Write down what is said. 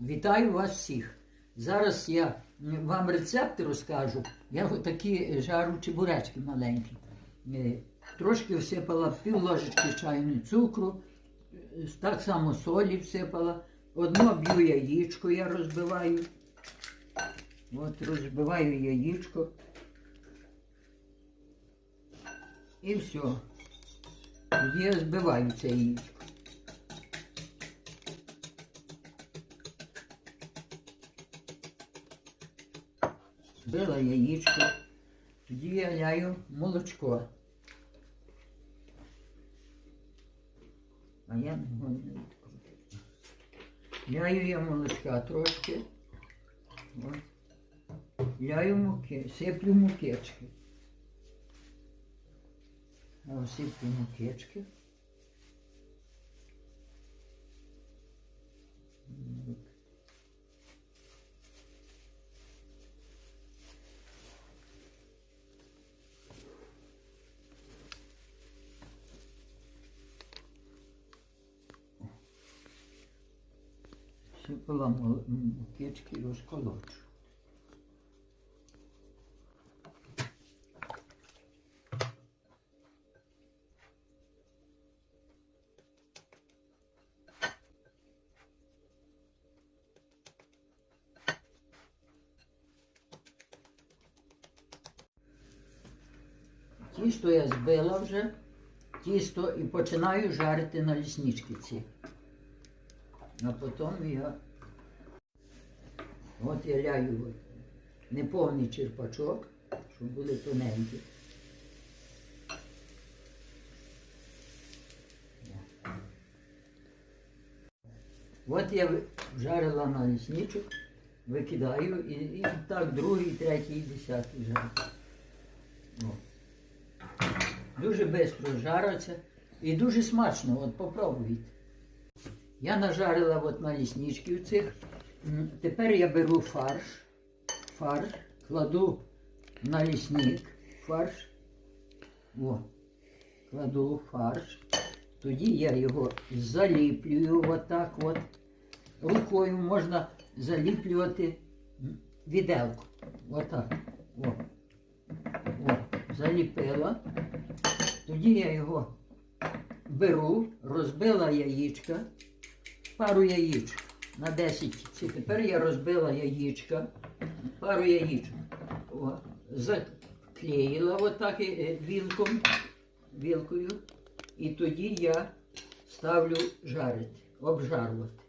Вітаю вас всіх. Зараз я вам рецепти розкажу. Я такі жару чебуречки маленькі. Е, Трошки всипала пів ложечки чайної цукру, е, так само солі всипала. Одно б'ю яєчко, я розбиваю. От розбиваю яєчко. І все. Я збиваю це яєчко. Била яєчко, тоді я ляю молочко. А я не відкрутити. Ляю я молочка трошки. От. Ляю муки, сиплю мукечки. Сиплю мукечки. Сипала мол- мукечки розколочу. Тісто я збила вже, тісто і починаю жарити на ліснички. А потім я от я ляю неповний черпачок, щоб були тоненькі. От я вжарила на лісничок, викидаю і, і так другий, третій, десятий жарю. Дуже швидко жариться і дуже смачно, от попробуйте. Я нажарила от на лісничків цих. Тепер я беру фарш, фарш, кладу на лісник фарш. О, кладу фарш. Тоді я його заліплюю отак от. Рукою можна заліплювати віделку. Отак. О. О, заліпила. Тоді я його беру, розбила яєчка, пару яєчок на 10. Ці. Тепер я розбила яєчка, пару яєчок. О, заклеїла отак е, вілком, вілкою. І тоді я ставлю жарити, обжарувати.